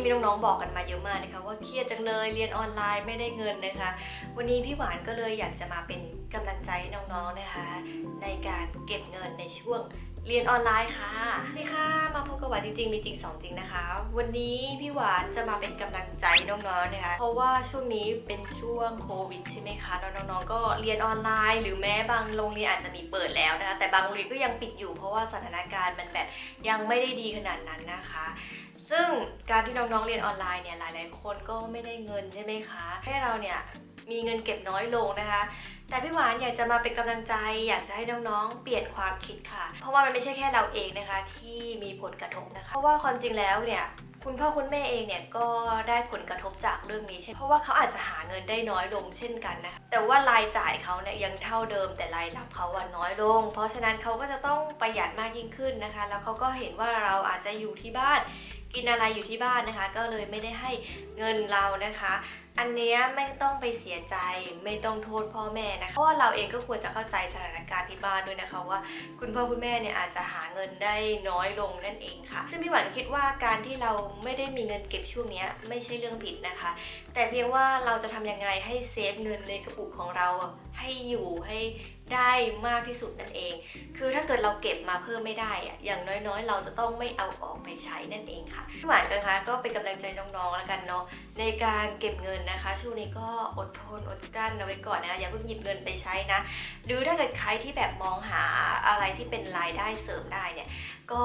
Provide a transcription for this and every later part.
นี้มีน้องๆบอกกันมาเยอะมากนะคะว่าเครียดจังเลยเรียนออนไลน์ไม่ได้เงินนะคะ วันนี้พี่หวานก็เลยอยากจะมาเป็นกำลังใจน้องๆนะคะ ในการเก็บเงินในช่วงเรียนออนไลน์ค่ะนี่ค่ะ มาพบกับหวานจริงๆ มีจริงสองจริงนะคะ วันนี้พี่หวานจะมาเป็นกำลังใจน้องๆ นะคะ เพราะว่าช่วงนี้เป็นช่วงโควิดใช่ไหมคะ น้องๆ ก็เรียนออนไลน์ หรือแม้บางโรงเรียนอาจจะมีเปิดแล้วนะคะ แต่บางโรงเรียนก็ยังปิดอยู่ เพราะว่าสถานการณ์มันแบบยังไม่ได้ดีขนาดนั้นนะคะ ซึ่งการที่น้องๆเรียนออนไลน์เนี่ยหลาย ๆ คนก็ไม่ได้เงินใช่ไหมคะ ให้เราเนี่ยมีเงินเก็บน้อยลงนะคะ แต่พี่หวานอยากจะมาเป็นกำลังใจ อยากจะให้น้องๆ เปลี่ยนความคิดค่ะ เพราะว่ามันไม่ใช่แค่เราเองนะคะ ที่มีผลกระทบนะคะ เพราะว่าความจริงแล้วเนี่ยคุณพ่อคุณแม่เองเนี่ยก็ได้ผลกระทบจากเรื่องนี้ใช่นเพราะว่าเขาอาจจะหาเงินได้น้อยลงเช่นกันนะคะแต่ว่ารายจ่ายเขาเนี่ยยังเท่าเดิมแต่รายรับเขาว่าน้อยลง เพราะฉะนั้นเขาก็จะต้องประหยัดมากยิ่งขึ้นนะคะ แล้วเขาก็เห็นว่าเราอาจจะอยู่ที่บ้าน กินอะไรอยู่ที่บ้านนะคะ ก็เลยไม่ได้ให้เงินเรานะคะ อันเนี้ยไม่ต้องไปเสียใจไม่ต้องโทษพ่อแม่นะคะ เพราะว่าเราเองก็ควรจะเข้าใจสถานการณ์ที่บ้านด้วยนะคะว่า คุณพ่อคุณแม่เนี่ยอาจจะหาเงินได้น้อยลงนั่นเองค่ะ ซึ่งพี่หวานคิดว่าการที่เราไม่ได้มีเงินเก็บช่วงนี้ไม่ใช่เรื่องผิดนะคะ แต่เพียงว่าเราจะทำยังไงให้เซฟเงินในกระปุกของเราให้อยู่ให้ได้มากที่สุดนั่นเอง คือถ้าเกิดเราเก็บมาเพิ่มไม่ได้อะอย่างน้อยๆ เราจะต้องไม่เอาออกไปใช้นั่นเองค่ะพี่หวานกันคะก็เป็นกำลังใจน้องๆแล้วกันเนาะในการเก็บเงินนะคะ ช่วงนี้ก็อดทนอดกลั้นเอาไว้ก่อนนะอย่าเพิ่งหยิบเงินไปใช้นะ หรือถ้าเกิดใครที่แบบมองหาอะไรที่เป็นรายได้เสริมได้เนี่ยก็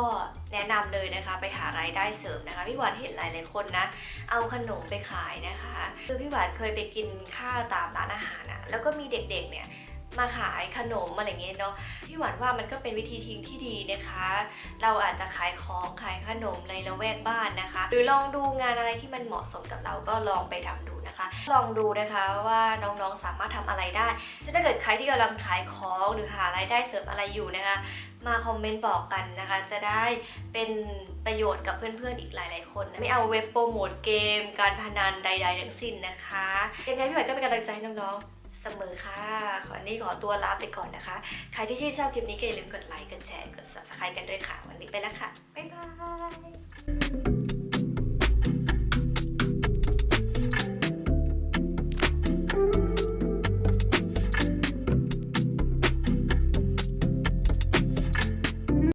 แนะนำเลยนะคะไปหารายได้เสริมนะคะพี่หวานเห็นหลายหลายคนนะ เอาขนมไปขายนะคะ คือพี่หวานเคยไปกินข้าวตามร้านอาหารอะแล้วก็มีเด็กๆเนี่ย มาขายขนมอะไรเงี้ยเนาะพี่หวานว่ามันก็เป็นวิธีทิ้งที่ดีนะคะ เราอาจจะขายของขายขนมในละแวกบ้านนะคะ หรือลองดูงานอะไรที่มันเหมาะสมกับเราก็ลองไปทำดูนะคะ ลองดูนะคะว่าน้องๆสามารถทำอะไรได้จะถ้าเกิดใครที่กำลังขายของหรือหารายได้เสริมอะไรอยู่นะคะ มาคอมเมนต์บอกกันนะคะ จะได้เป็นประโยชน์กับเพื่อนๆอีกหลาย ๆ คน ไม่เอาเว็บโปรโมทเกม การพนันใด ๆ ทั้งสิ้นนะคะยังไงพี่หวายก็เป็นกำลังใจให้น้องๆ เสมอค่ะขอนี้ขอตัวลาไปก่อนนะคะ ใครที่ชื่นชอบคลิปนี้ก็อย่าลืมกดไลค์ กดแชร์ กด subscribe กันด้วยค่ะ วันนี้ไปแล้วค่ะ บ๊ายบาย